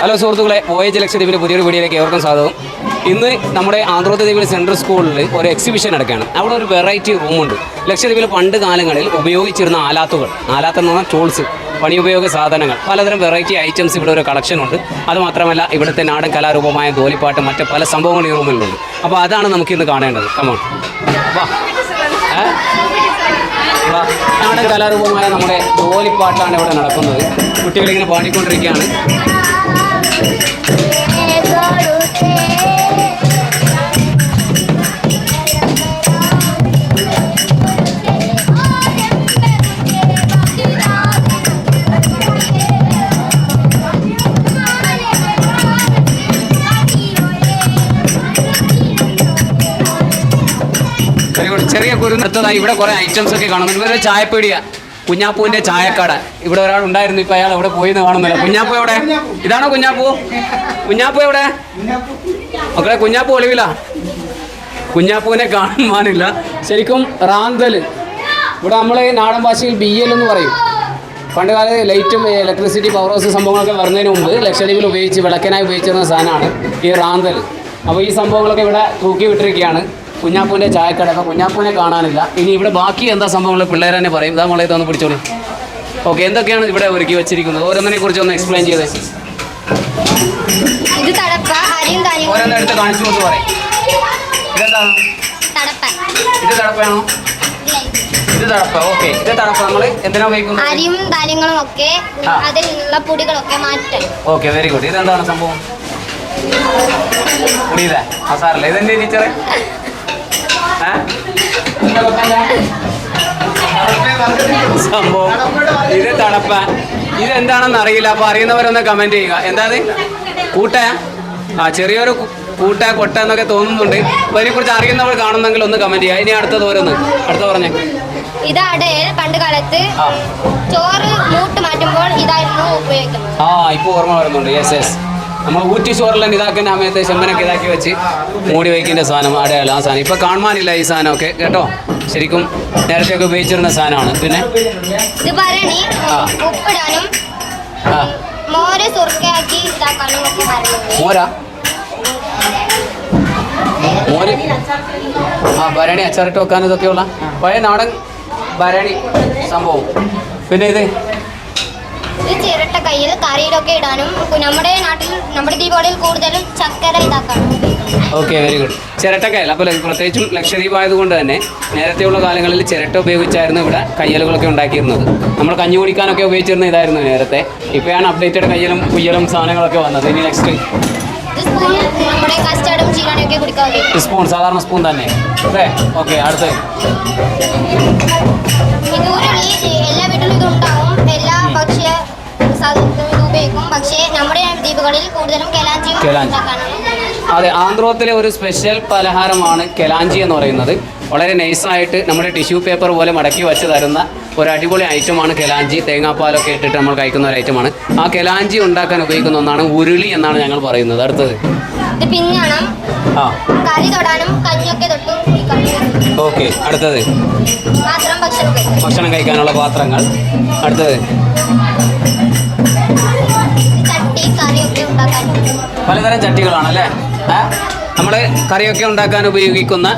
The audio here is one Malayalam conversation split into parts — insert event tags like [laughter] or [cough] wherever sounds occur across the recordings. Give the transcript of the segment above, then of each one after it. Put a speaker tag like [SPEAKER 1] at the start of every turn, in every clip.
[SPEAKER 1] ഹലോ സുഹൃത്തുക്കളെ വോയേജ് ലക്ഷദ്വീപിന്റെ പുതിയൊരു വീഡിയോയിലേക്ക് ഏവർക്കും സ്വാഗതം. ഇന്ന് നമ്മുടെ ആന്ധ്രോദ്വീപിൽ സെൻട്രൽ സ്കൂളിൽ ഒരു എക്സിബിഷൻ നടക്കുകയാണ്. അവിടെ ഒരു വെറൈറ്റി റൂമുണ്ട് ലക്ഷദ്വീപിൽ പണ്ട് കാലങ്ങളിൽ ഉപയോഗിച്ചിരുന്ന ആലാത്തുകൾ. ആലാത്ത് എന്ന് പറഞ്ഞാൽ ടൂൾസ് പണിയുപയോഗ സാധനങ്ങൾ. പലതരം വെറൈറ്റി ഐറ്റംസ് ഇവിടെ ഒരു കളക്ഷൻ ഉണ്ട്. അതുമാത്രമല്ല ഇവിടുത്തെ നാടൻ കലാരൂപമായ ദോലിപ്പാട്ട് മറ്റ് പല സംഭവങ്ങൾ ഈ റൂമിലുണ്ട് അപ്പോൾ അതാണ് നമുക്ക് ഇന്ന് കാണേണ്ടത്. കമോൺ നാടൻ കലാരൂപമായ നമ്മുടെ ദോലിപ്പാട്ടാണ് ഇവിടെ നടക്കുന്നത്. കുട്ടികളിങ്ങനെ പാടിക്കൊണ്ടിരിക്കുകയാണ്. ചെറിയ കുരുന്നത്തതായി ഇവിടെ കുറെ ഐറ്റംസ് ഒക്കെ കാണുന്നുണ്ട് ഇവരുടെ ചായപ്പീടിയ കുഞ്ഞാപ്പൂവിന്റെ ചായക്കട. ഇവിടെ ഒരാൾ ഉണ്ടായിരുന്നു ഇപ്പൊ അയാൾ എവിടെ പോയി എന്ന് കാണുന്നില്ല. കുഞ്ഞാപ്പു എവിടെ? ഇതാണോ കുഞ്ഞാപ്പു? കുഞ്ഞാപ്പു എവിടെ? മക്കളെ കുഞ്ഞാപ്പു ഒളിവില. കുഞ്ഞാപ്പൂവിനെ കാണുവാനില്ല ശരിക്കും റാന്തൽ ഇവിടെ നമ്മൾ നാടൻ ഭാഷയിൽ ബി എൽ എന്ന് പറയും. പണ്ട് കാലത്ത് ലൈറ്റും ഇലക്ട്രിസിറ്റി പവർ ഹൗസ് സംഭവങ്ങളൊക്കെ വരുന്നതിന് മുമ്പ് ലക്ഷദ്വീപിൽ ഉപയോഗിച്ച് വിളക്കനായി ഉപയോഗിച്ചിരുന്ന സാധനമാണ് ഈ റാന്തൽ അപ്പോൾ ഈ സംഭവങ്ങളൊക്കെ ഇവിടെ തൂക്കി വിട്ടിരിക്കുകയാണ്. കുഞ്ഞാപ്പൂവിന്റെ ചായക്കട അപ്പോൾ കുഞ്ഞാപ്പൂവിനെ കാണാനില്ല. ഇനി ഇവിടെ ബാക്കി എന്താ സംഭവങ്ങൾ പിള്ളേർ തന്നെ പറയും. ഇതാ മോളെ ഇതൊന്ന് പിടിച്ചോളൂ. ഓക്കെ എന്തൊക്കെയാണ് ഇവിടെ ഒരുക്കി വെച്ചിരിക്കുന്നത്? ഓരോന്നിനെ കുറിച്ച് ഒന്ന് എക്സ്പ്ലെയിൻ ചെയ്തേ. കാണിച്ചു പറയും.
[SPEAKER 2] ഇതെന്താണ്
[SPEAKER 1] ഇത് തടപ്പയാണോ? ഇത്. തടപ്പ. ഓക്കെ ഇത് തടപ്പ. നമ്മൾ എന്തിനാ ഉപയോഗിക്കുന്നത്?
[SPEAKER 2] അരിയും ധാന്യങ്ങളും ഒക്കെ അതിലുള്ള പൊടികളൊക്കെ മാറ്റാൻ.
[SPEAKER 1] ഓക്കെ വെരി ഗുഡ് ഇതെന്താണ് സംഭവം? ഇതെന്റെ ടീച്ചറെ? സംഭവം. ഇത് തണുപ്പ. ഇതെന്താണെന്ന് അറിയില്ല. അപ്പൊ അറിയുന്നവരൊന്ന് കമന്റ് ചെയ്യുക. എന്താ കൂട്ട? ആ ചെറിയൊരു കൂട്ട കൊട്ട എന്നൊക്കെ തോന്നുന്നുണ്ട്. അപ്പൊ ഇതിനെക്കുറിച്ച് അറിയുന്നവർ കാണുന്നെങ്കിൽ ഒന്ന് കമന്റ് ചെയ്യുക. ഇനി അടുത്തത് ഓരോന്ന്. അടുത്ത പറഞ്ഞേ.
[SPEAKER 2] ഇത് അടയിൽ പണ്ട് കാലത്ത് ചോറ് മൂട്ട് മാറ്റുമ്പോൾ ഇതായിരുന്നു ഉപയോഗിക്കുന്നത്.
[SPEAKER 1] ആ ഇപ്പൊ ഓർമ്മ വരുന്നുണ്ട്. യെസ് യെസ് നമ്മൾ ഊറ്റി ചോറെല്ലാം ഇതാക്കുന്ന സമയത്ത് ചെമ്മനൊക്കെ ഇതാക്കി വെച്ച് മൂടി വയ്ക്കുന്ന സാധനം അടയാളം ആ സാധനം. ഇപ്പോൾ കാണുവാനില്ല ഈ സാധനമൊക്കെ കേട്ടോ? ശരിക്കും നേരത്തെയൊക്കെ ഉപയോഗിച്ചിരുന്ന സാധനമാണ്. പിന്നെ? ആ.
[SPEAKER 2] മോര് ഒക്കെ
[SPEAKER 1] മോരാ? ആ ഭരണി അച്ചാറിട്ട് വെക്കാൻ ഇതൊക്കെയുള്ള പഴയ നാടൻ ഭരണി സംഭവം. പിന്നെ ഇത്?
[SPEAKER 2] ചിരട്ട കയ്യിൽ കറിയിലൊക്കെ ഇടാനും നമ്മുടെ നാട്ടിൽ നമ്മുടെ ദീപാവലിയിൽ കൂടുതലും ചക്കര ഉപയോഗിക്കുന്നത്
[SPEAKER 1] ഓക്കെ വെരി ഗുഡ് ചിരട്ടക്കയൽ. അപ്പോൾ പ്രത്യേകിച്ചും ലക്ഷദ്വീപ് ആയതുകൊണ്ട് തന്നെ നേരത്തെയുള്ള കാലങ്ങളിൽ ചിരട്ട ഉപയോഗിച്ചായിരുന്നു ഇവിടെ കയ്യലുകളൊക്കെ ഉണ്ടാക്കിയിരുന്നത്. നമ്മൾ കഞ്ഞി കുടിക്കാനൊക്കെ ഉപയോഗിച്ചിരുന്ന ഇതായിരുന്നു നേരത്തെ. ഇപ്പോഴാണ് അപ്ഡേറ്റഡ് കയ്യലും കുയ്യലും സാധനങ്ങളൊക്കെ വന്നത്. ഇനി നെക്സ്റ്റ്
[SPEAKER 2] സ്പൂൺ
[SPEAKER 1] സാധാരണ സ്പൂൺ തന്നെ. അല്ലേ? ഓക്കെ അടുത്ത്.
[SPEAKER 2] എല്ലാ വീട്ടിലും ഇതുണ്ടാവും. എല്ലാ ഭക്ഷ്യ സാധനത്തിനും ഇത് ഉപയോഗിക്കും പക്ഷേ നമ്മുടെ ദ്വീപുകളിൽ കൂടുതലും കെലാഞ്ചിയും
[SPEAKER 1] കെലാഞ്ചി. അതെ ആന്ധ്രോത്തിലെ ഒരു സ്പെഷ്യൽ പലഹാരമാണ് കെലാഞ്ചി എന്ന് പറയുന്നത്. വളരെ നൈസായിട്ട് നമ്മുടെ ടിഷ്യൂ പേപ്പർ പോലെ മടക്കി വെച്ച് തരുന്ന ഒരു അടിപൊളി ഐറ്റമാണ് കെലാഞ്ചി. തേങ്ങാപ്പാലൊക്കെ ഇട്ടിട്ട് നമ്മൾ കഴിക്കുന്ന ഒരു ഐറ്റമാണ്. ആ കെലാഞ്ചി ഉണ്ടാക്കാൻ ഉപയോഗിക്കുന്ന ഒന്നാണ് ഉരുളി എന്നാണ് ഞങ്ങൾ പറയുന്നത്. അടുത്തത്. ഓക്കെ അടുത്തത്.
[SPEAKER 2] ഭക്ഷണം
[SPEAKER 1] കഴിക്കാനുള്ള പാത്രങ്ങൾ. അടുത്തത്. പലതരം ചട്ടികളാണ് അല്ലേ നമ്മൾ കറിയൊക്കെ ഉണ്ടാക്കാൻ ഉപയോഗിക്കുന്ന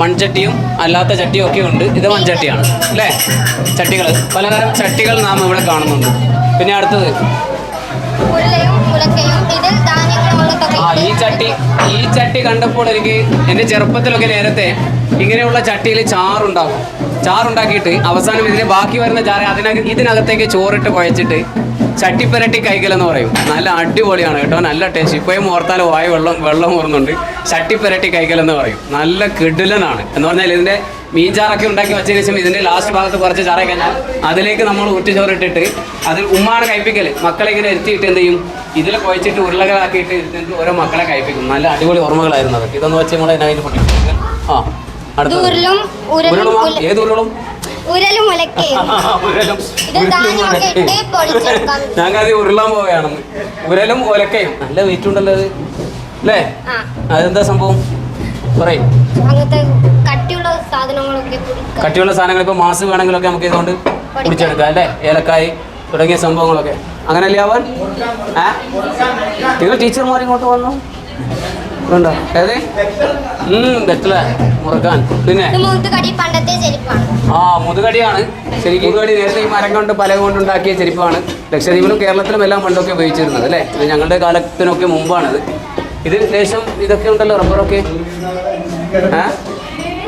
[SPEAKER 1] മൺചട്ടിയും അല്ലാത്ത ചട്ടിയും ഒക്കെ ഉണ്ട്. ഇത് മൺചട്ടിയാണ് അല്ലേ? ചട്ടികൾ പലതരം ചട്ടികൾ നാം ഇവിടെ കാണുന്നുണ്ട്. പിന്നെ അടുത്തത്. ആ ഈ ചട്ടി ഈ ചട്ടി കണ്ടപ്പോൾ എനിക്ക് എന്റെ ചെറുപ്പത്തിലൊക്കെ നേരത്തെ ഇങ്ങനെയുള്ള ചട്ടിയിൽ ചാറുണ്ടാക്കും. ചാറുണ്ടാക്കിയിട്ട് അവസാനം ഇതിന് ബാക്കി വരുന്ന ചാറ് അതിനകത്ത് ഇതിനകത്തേക്ക് ചോറിട്ട് കുഴച്ചിട്ട് ചട്ടിപ്പരട്ടി എന്ന് പറയും. നല്ല അടിപൊളിയാണ് കേട്ടോ നല്ല ടേസ്റ്റ് ഇപ്പോഴും ഓർത്താൽ വായ വെള്ളം വെള്ളം ഓർന്നുണ്ട് ചട്ടിപ്പരട്ടി എന്ന് പറയും. നല്ല കിടിലനാണ്. എന്ന് പറഞ്ഞാൽ ഇതിന്റെ മീൻ ചാറൊക്കെ ഉണ്ടാക്കി വെച്ചതിന് ശേഷം ഇതിന്റെ ലാസ്റ്റ് ഭാഗത്ത് കുറച്ച് ചാറ കഴിഞ്ഞാൽ അതിലേക്ക് നമ്മൾ ഉറ്റുചോറിട്ടിട്ട് അതിൽ ഉമ്മാണ് കഴിപ്പിക്കൽ മക്കളെ ഇങ്ങനെ എത്തിയിട്ട് എന്ത് ചെയ്യും? ഇതിൽ കുഴച്ചിട്ട് ഉരുളകളാക്കിയിട്ട് ഇരുത്തിട്ട് ഓരോ മക്കളെ കഴിപ്പിക്കും. നല്ല അടിപൊളി ഓർമ്മകളായിരുന്നു അതൊക്കെ. ഇതൊന്ന് വെച്ച് നമ്മൾ അതിനകത്ത് പൊട്ടിക്കും ആ അടുത്ത
[SPEAKER 2] ഉരുളും
[SPEAKER 1] ഏത് ഉരുളും?
[SPEAKER 2] ഉരലും ഉലക്കയും. [laughs]
[SPEAKER 1] ഉരലും
[SPEAKER 2] ഇത് ധാന്യമൊക്കെ ഇട്ട് ഞാൻ [laughs]
[SPEAKER 1] ഞങ്ങൾ ഉരുളാൻ പോവുകയാണെന്ന് ഉരലും ഉലക്കയും. നല്ല വെയിറ്റ് ഉണ്ടല്ലോ അത്. അല്ലേ?
[SPEAKER 2] ആ.
[SPEAKER 1] അതെന്താ സംഭവം? പറയും.
[SPEAKER 2] അങ്ങനത്തെ കട്ടിയുള്ള സാധനങ്ങളൊക്കെ പൊടിക്കാം.
[SPEAKER 1] കട്ടിയുള്ള സാധനങ്ങൾ ഇപ്പോൾ മാസ് വേണമെങ്കിലൊക്കെ നമുക്ക് ഇതുകൊണ്ട് പിടിച്ചെടുക്കാം അല്ലേ? ഏലക്കായ് തുടങ്ങിയ സംഭവങ്ങളൊക്കെ. അങ്ങനെയല്ലേ ആവാൻ? ഏ? നിങ്ങൾ ടീച്ചർമാർ ഇങ്ങോട്ട് വന്നു? വേണ്ട. ഏത്? ബെത്തല മുറുക്കാൻ. പിന്നെ? ആ മുതുകടിയാണ്. ശരിക്കും മുതുകടി നേരത്തെ ഈ മരം കൊണ്ട് പല കൊണ്ട് ഉണ്ടാക്കിയ ചെരുപ്പാണ്. ലക്ഷദ്വീപിലും കേരളത്തിലും എല്ലാം പണ്ടൊക്കെ ഉപയോഗിച്ചിരുന്നത് അല്ലേ? ഇത് ഞങ്ങളുടെ കാലത്തിനൊക്കെ മുമ്പാണിത്. ഇത് ശേഷം ഇതൊക്കെ ഉണ്ടല്ലോ റബ്ബറൊക്കെ. ഏ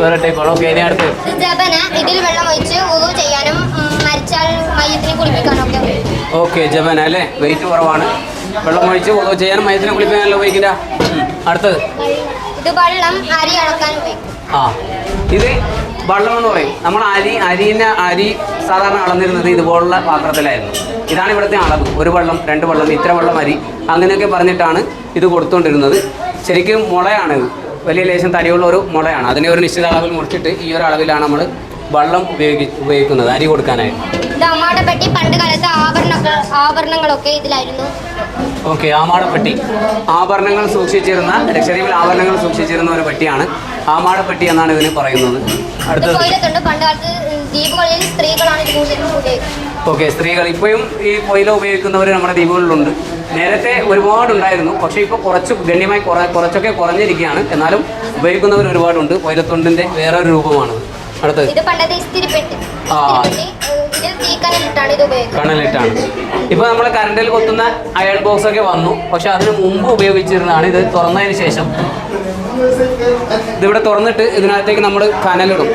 [SPEAKER 1] വേറെ ടൈപ്പാണ് ഓക്കെ ഇനി അടുത്ത്.
[SPEAKER 2] ജബന ഇതിൽ വെള്ളം ഒഴിച്ച് ചെയ്യാനും മരിച്ചാൽ മയ്യത്തിനെ കുളിപ്പിക്കാനും ഒക്കെ ഉപയോഗിക്കും.
[SPEAKER 1] ഓക്കെ ജപന അല്ലേ? വെയിറ്റ് കുറവാണ്. വെള്ളം ഒഴിച്ച് ചെയ്യാനും മയത്തിനെ കുളിപ്പിക്കാനല്ലോ ഉപയോഗിക്കില്ല. അടുത്തത്?
[SPEAKER 2] ഇത് വെള്ളം അരി അളക്കാൻ ഉപയോഗിക്കും.
[SPEAKER 1] ആ. ഇത് വള്ളം എന്ന് പറയും. നമ്മൾ അരി അരിനെ അരി സാധാരണ അളന്നിരുന്നത് ഇതുപോലുള്ള പാത്രത്തിലായിരുന്നു. ഇതാണ് ഇവിടുത്തെ അളവ്. ഒരു വള്ളം രണ്ട് വള്ളം ഇത്ര വള്ളം അരി. അങ്ങനെയൊക്കെ പറഞ്ഞിട്ടാണ് ഇത് കൊടുത്തുകൊണ്ടിരുന്നത്. ശരിക്കും മുളയാണ്. വലിയ ലേശം തടിയുള്ള ഒരു മുളയാണ്. അതിനെ ഒരു നിശ്ചിത അളവിൽ മുറിച്ചിട്ട് ഈ ഒരു അളവിലാണ് നമ്മൾ വെള്ളം ഉപയോഗി ഉപയോഗിക്കുന്നത് അരി കൊടുക്കാനായിട്ട്.
[SPEAKER 2] ആമാടപ്പെട്ടി പണ്ട് കാലത്ത് ആഭരണങ്ങൾ ആഭരണങ്ങളൊക്കെ ഇതിലായിരുന്നു.
[SPEAKER 1] ഓക്കെ ആമാടപ്പെട്ടി ആഭരണങ്ങൾ സൂക്ഷിച്ചിരുന്ന ലക്ഷദ്വീപിൽ ആഭരണങ്ങൾ സൂക്ഷിച്ചിരുന്ന ഒരു പെട്ടിയാണ് ആമാടപ്പെട്ടി എന്നാണ് ഇതിന് പറയുന്നത്.
[SPEAKER 2] അടുത്ത
[SPEAKER 1] അടുത്തത്
[SPEAKER 2] കൊയിലത്തുണ്ട് പണ്ട് കാലത്ത് ദ്വീപുകളിൽ സ്ത്രീകളാണ് ഇത് കൂടുതലും ഉപയോഗിക്കുന്നത്.
[SPEAKER 1] ഓക്കെ സ്ത്രീകൾ ഇപ്പോഴും ഈ കൊയില ഉപയോഗിക്കുന്നവർ നമ്മുടെ ദ്വീപുകളിലുണ്ട്. നേരത്തെ ഒരുപാടുണ്ടായിരുന്നു. പക്ഷേ ഇപ്പോൾ കുറച്ച് ഗണ്യമായി കുറ കുറച്ചൊക്കെ കുറഞ്ഞിരിക്കുകയാണ്. എന്നാലും ഉപയോഗിക്കുന്നവർ ഒരുപാടുണ്ട്. കൊയിലത്തൊണ്ടിന്റെ വേറൊരു രൂപമാണ്. അടുത്തത്.
[SPEAKER 2] ഇത് പണ്ടത്തെ ഇസ്തിരിപ്പെട്ടി
[SPEAKER 1] ആ.
[SPEAKER 2] ഇസ്തിരിപ്പെട്ടി ഏഹ്, ഇതിൽ തീക്കനലിട്ടാണ് ഇത് ഉപയോഗിക്കുന്നത്.
[SPEAKER 1] കണലിട്ടാണ് ഇപ്പൊ നമ്മൾ കറണ്ടിൽ കൊത്തുന്ന അയൺ ബോക്സ് ഒക്കെ വന്നു. പക്ഷെ അതിന് മുമ്പ് ഉപയോഗിച്ചിരുന്നതാണ് ഇത് തുറന്നതിന് ശേഷം. ഇതിവിടെ തുറന്നിട്ട് ഇതിനകത്തേക്ക് നമ്മൾ കനലിടും.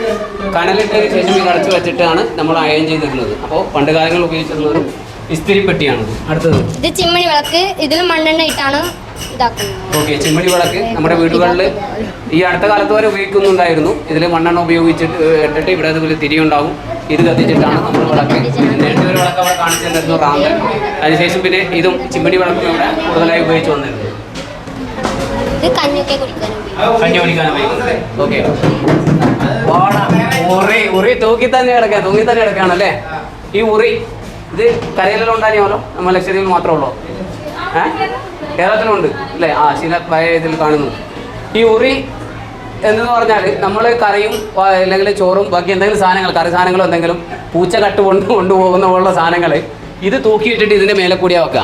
[SPEAKER 1] കനലിട്ടതിന് ശേഷം ഇത് അടച്ചു വെച്ചിട്ടാണ് നമ്മൾ അയൺ ചെയ്തിരുന്നത്. അപ്പോൾ പണ്ട് കാലങ്ങളിൽ ഉപയോഗിച്ചിരുന്ന ഒരു ഇസ്തിരിപ്പെട്ടിയാണ് അടുത്തത്.
[SPEAKER 2] ഇത് ചിമ്മണി വിളക്ക്. ഇതിൽ മണ്ണെണ്ണ ഇട്ടാണ്
[SPEAKER 1] ഓക്കെ ചിമ്മിണി വിളക്ക് നമ്മുടെ വീടുകളിൽ ഈ അടുത്ത കാലത്ത് വരെ ഉപയോഗിക്കുന്നുണ്ടായിരുന്നു. ഇതിൽ മണ്ണെണ്ണ ഉപയോഗിച്ചിട്ട് ഇട്ടിട്ട് ഇവിടെ അതുപോലെ തിരിയുണ്ടാവും ഇത് കത്തിച്ചിട്ടാണ് നമ്മൾ വിളക്ക്. നേരത്തെ ഒരു വിളക്ക് അവിടെ കാണിച്ചിട്ടുണ്ടായിരുന്നു റാന്തൽ. അതിനുശേഷം പിന്നെ ഇതും ചിമ്മിണി വിളക്കും ഇവിടെ കൂടുതലായി ഉപയോഗിച്ച് വന്നിരുന്നു. കഞ്ഞി കുടിക്കാൻ ഉപയോഗിക്കുന്നത് ഓക്കെ. വാട ഉറി ഉറി തൂക്കി തന്നെ കിടക്കാം തൂങ്ങി തന്നെ കിടക്കുകയാണല്ലേ? ഈ ഉറി ഇത് കരയിലെല്ലാം നമ്മൾ ലക്ഷദ്വീപിൽ മാത്രമേ ഉള്ളൂ? ഏഹ് കേരളത്തിലുണ്ട് അല്ലേ? ആ ചില പഴയ ഇതിൽ കാണുന്നു. ഈ ഉറി എന്തെന്ന് പറഞ്ഞാൽ നമ്മൾ കറിയും അല്ലെങ്കിൽ ചോറും ബാക്കി എന്തെങ്കിലും സാധനങ്ങൾ കറി സാധനങ്ങളോ എന്തെങ്കിലും പൂച്ച കട്ട് കൊണ്ട് കൊണ്ടുപോകുന്ന പോലുള്ള സാധനങ്ങൾ ഇത് തൂക്കിയിട്ടിട്ട് ഇതിന്റെ മേലെ കൂടിയ വെക്കുക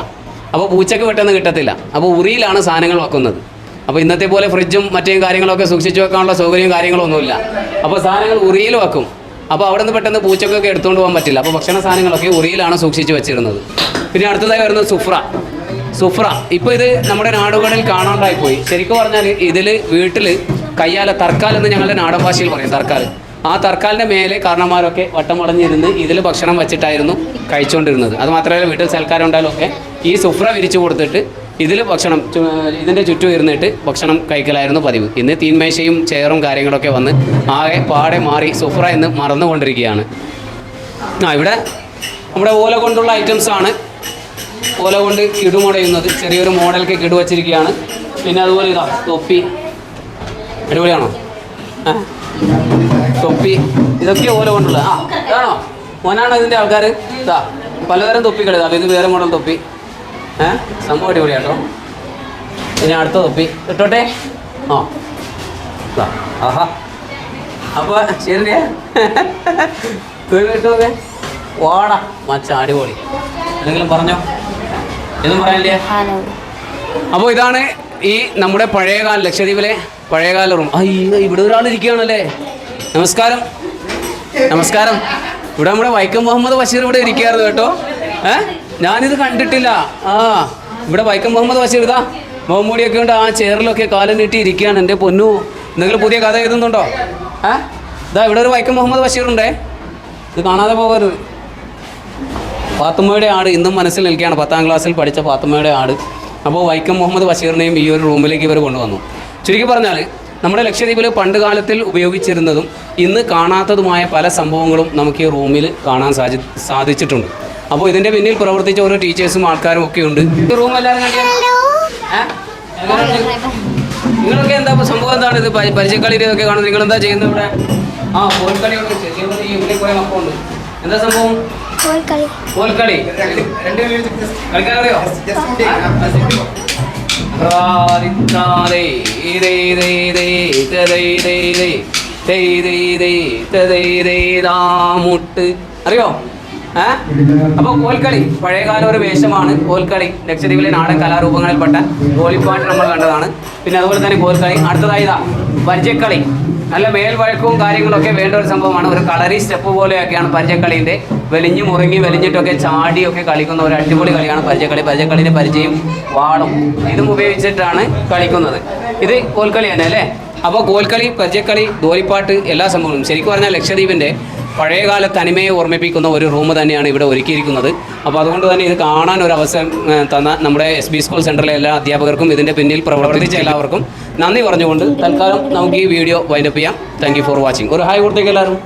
[SPEAKER 1] അപ്പോൾ പൂച്ചക്ക് പെട്ടെന്ന് കിട്ടത്തില്ല. അപ്പോൾ ഉറിയിലാണ് സാധനങ്ങൾ വെക്കുന്നത്. അപ്പോൾ ഇന്നത്തെ പോലെ ഫ്രിഡ്ജും മറ്റേയും കാര്യങ്ങളൊക്കെ സൂക്ഷിച്ചു വെക്കാനുള്ള സൗകര്യവും കാര്യങ്ങളൊന്നുമില്ല അപ്പോൾ സാധനങ്ങൾ ഉറിയിൽ വെക്കും. അപ്പോൾ അവിടെ നിന്ന് പെട്ടെന്ന് പൂച്ചക്കൊക്കെ എടുത്തുകൊണ്ട് പോകാൻ പറ്റില്ല. അപ്പോൾ ഭക്ഷണ സാധനങ്ങളൊക്കെ ഉറിയിലാണ് സൂക്ഷിച്ച് വെച്ചിരുന്നത്. പിന്നെ അടുത്തതായി വരുന്നത് സുഫ്ര. സുഫ്ര ഇപ്പോൾ ഇത് നമ്മുടെ നാടുകളിൽ കാണാണ്ടായി പോയി. ശരിക്കും പറഞ്ഞാൽ ഇതിൽ വീട്ടിൽ കയ്യാല തർക്കാൽ എന്ന് ഞങ്ങളുടെ നാടൻ ഭാഷയിൽ പറയും തർക്കാൽ. ആ തർക്കാലിന്റെ മേലെ കാരണന്മാരൊക്കെ വട്ടം വളഞ്ഞിരുന്ന് ഇതിൽ ഭക്ഷണം വെച്ചിട്ടായിരുന്നു കഴിച്ചുകൊണ്ടിരുന്നത് അത് മാത്രമല്ല വീട്ടിൽ സൽക്കാരം ഉണ്ടായാലും ഒക്കെ ഈ സുഫ്ര വിരിച്ചു കൊടുത്തിട്ട് ഇതിൽ ഭക്ഷണം ഇതിന്റെ ചുറ്റും ഇരുന്നിട്ട് ഭക്ഷണം കഴിക്കലായിരുന്നു പതിവ്. ഇന്ന് തീന്മേശയും ചെയറും കാര്യങ്ങളൊക്കെ വന്ന് ആകെ പാടെ മാറി സുഫ്ര എന്ന് മറന്നുകൊണ്ടിരിക്കുകയാണ്. ആ ഇവിടെ നമ്മുടെ ഓല കൊണ്ടുള്ള ഐറ്റംസ് ആണ് ഓല കൊണ്ട് കിടുമുടയുന്നത് ചെറിയൊരു മോഡലൊക്കെ കിടു വച്ചിരിക്കുകയാണ്. പിന്നെ അതുപോലെ ഇതാ തൊപ്പി. അടിപൊളിയാണോ? തൊപ്പി. ഇതൊക്കെ ഓല കൊണ്ടുള്ള ആ ഇതാണോ? മോനാണോ ഇതിന്റെ ആൾക്കാർ ഇതാ പലതരം തൊപ്പികൾ ഇതാ. ഇത് വേറെ മോഡൽ തൊപ്പി. ഏ സംഭവം അടിപൊളിയാട്ടോ. ഇനി അടുത്ത തൊപ്പി. ഇട്ടോട്ടെ? ആ. ഇതാ ആഹാ. അപ്പോൾ ശരി [laughs] വാടാ മച്ച അടിപൊളി. എന്തെങ്കിലും പറഞ്ഞോ? എന്നും പറയാനില്ലേ അപ്പോൾ ഇതാണ് ഈ നമ്മുടെ പഴയകാല ലക്ഷദ്വീപിലെ പഴയകാല റൂം. അയ്യോ ഇവിടെ ഒരാൾ ഇരിക്കുകയാണല്ലേ? നമസ്കാരം. നമസ്കാരം. ഇവിടെ നമ്മുടെ വൈക്കം മുഹമ്മദ് ബഷീർ ഇവിടെ ഇരിക്കുകയായിരുന്നു കേട്ടോ. ഏ? ഞാനിത് കണ്ടിട്ടില്ല. ആ ഇവിടെ വൈക്കം മുഹമ്മദ് ബഷീർ ഇതാ. മുഹമ്മൂടിയൊക്കെ ഉണ്ട്. ആ ചെയറിലൊക്കെ കാലം നീട്ടി ഇരിക്കുകയാണ് എന്റെ പൊന്നു. എന്തെങ്കിലും പുതിയ കഥ എഴുതുന്നുണ്ടോ? ഏ? ഇതാ ഇവിടെ ഒരു വൈക്കം മുഹമ്മദ് ബഷീർ ഉണ്ടേ. ഇത് കാണാതെ പോകരുത്. പാത്തുമ്മയുടെ ആട് ഇന്നും മനസ്സിൽ നിൽക്കുകയാണ്. പത്താം ക്ലാസ്സിൽ പഠിച്ച പാത്തുമ്മയുടെ ആട്. അപ്പോൾ വൈക്കം മുഹമ്മദ് ബഷീറിനെയും ഈ ഒരു റൂമിലേക്ക് ഇവർ കൊണ്ടുവന്നു. ചുരുക്കി പറഞ്ഞാൽ നമ്മുടെ ലക്ഷദ്വീപിൽ പണ്ട് കാലത്തിൽ ഉപയോഗിച്ചിരുന്നതും ഇന്ന് കാണാത്തതുമായ പല സംഭവങ്ങളും നമുക്ക് ഈ റൂമിൽ കാണാൻ സാധി സാധിച്ചിട്ടുണ്ട്. അപ്പോൾ ഇതിന്റെ പിന്നിൽ പ്രവർത്തിച്ച ഓരോ ടീച്ചേഴ്സും ആൾക്കാരും ഒക്കെ ഉണ്ട്. ഈ റൂം എല്ലാവരും? നിങ്ങളൊക്കെ എന്താ സംഭവം എന്താണ് ഇത്? പരി- പരിചയക്കളിയിലൊക്കെ കാണുന്നത്? നിങ്ങൾ എന്താ ചെയ്യുന്നത് ഇവിടെ? ആ ഈ ഇവിടെ കുറേ മക്കളുണ്ട്. എന്താ സംഭവം?
[SPEAKER 2] കോൽക്കളി
[SPEAKER 1] ദേ ദാ മുട്ട് അറിയോ ഏ അപ്പോൾ കോൽക്കളി പഴയകാല ഒരു വേഷമാണ് കോൽക്കളി ലക്ഷദ്വീപിലെ നാടൻ കലാരൂപങ്ങളിൽപ്പെട്ട കോലിപ്പാട്ട് നമ്മൾ കണ്ടതാണ് പിന്നെ അതുപോലെ തന്നെ കോൽക്കളി അടുത്തതായി ഇതാ നല്ല മേൽവഴക്കവും കാര്യങ്ങളൊക്കെ വേണ്ട ഒരു സംഭവമാണ്. ഒരു കളറി സ്റ്റെപ്പ് പോലെയൊക്കെയാണ് പരിചയക്കളീന്റെ. വലിഞ്ഞു മുറുങ്ങി വലിഞ്ഞിട്ടൊക്കെ ചാടിയൊക്കെ കളിക്കുന്ന ഒരു അടിപൊളി കളിയാണ് പരിചയക്കളി. പരിചയക്കളിയുടെ പരിചയം വാളും. ഇതും ഉപയോഗിച്ചിട്ടാണ് കളിക്കുന്നത്. ഇത് കോൽക്കളി തന്നെ അല്ലേ? അപ്പോൾ കോൽക്കളി പരിചയക്കളി ദോലിപ്പാട്ട് എല്ലാ സംഭവങ്ങളും. ശരിക്കും പറഞ്ഞാൽ ലക്ഷദ്വീപിന്റെ പഴയകാല തനിമയെ ഓർമ്മിപ്പിക്കുന്ന ഒരു റൂം തന്നെയാണ് ഇവിടെ ഒരുക്കിയിരിക്കുന്നത്. അപ്പോൾ അതുകൊണ്ട് തന്നെ ഇത് കാണാൻ ഒരു അവസരം തന്ന നമ്മുടെ എസ് ബി സ്കൂൾ സെന്ററിലെ എല്ലാ അധ്യാപകർക്കും ഇതിന്റെ പിന്നിൽ പ്രവർത്തിച്ച എല്ലാവർക്കും നന്ദി പറഞ്ഞുകൊണ്ട് തൽക്കാലം നമുക്ക് ഈ വീഡിയോ വൈൻഡപ്പ് ചെയ്യാം. താങ്ക് ഫോർ വാച്ചിങ് ഒരു ഹായ് കൊടുത്തേക്ക് എല്ലാവരും.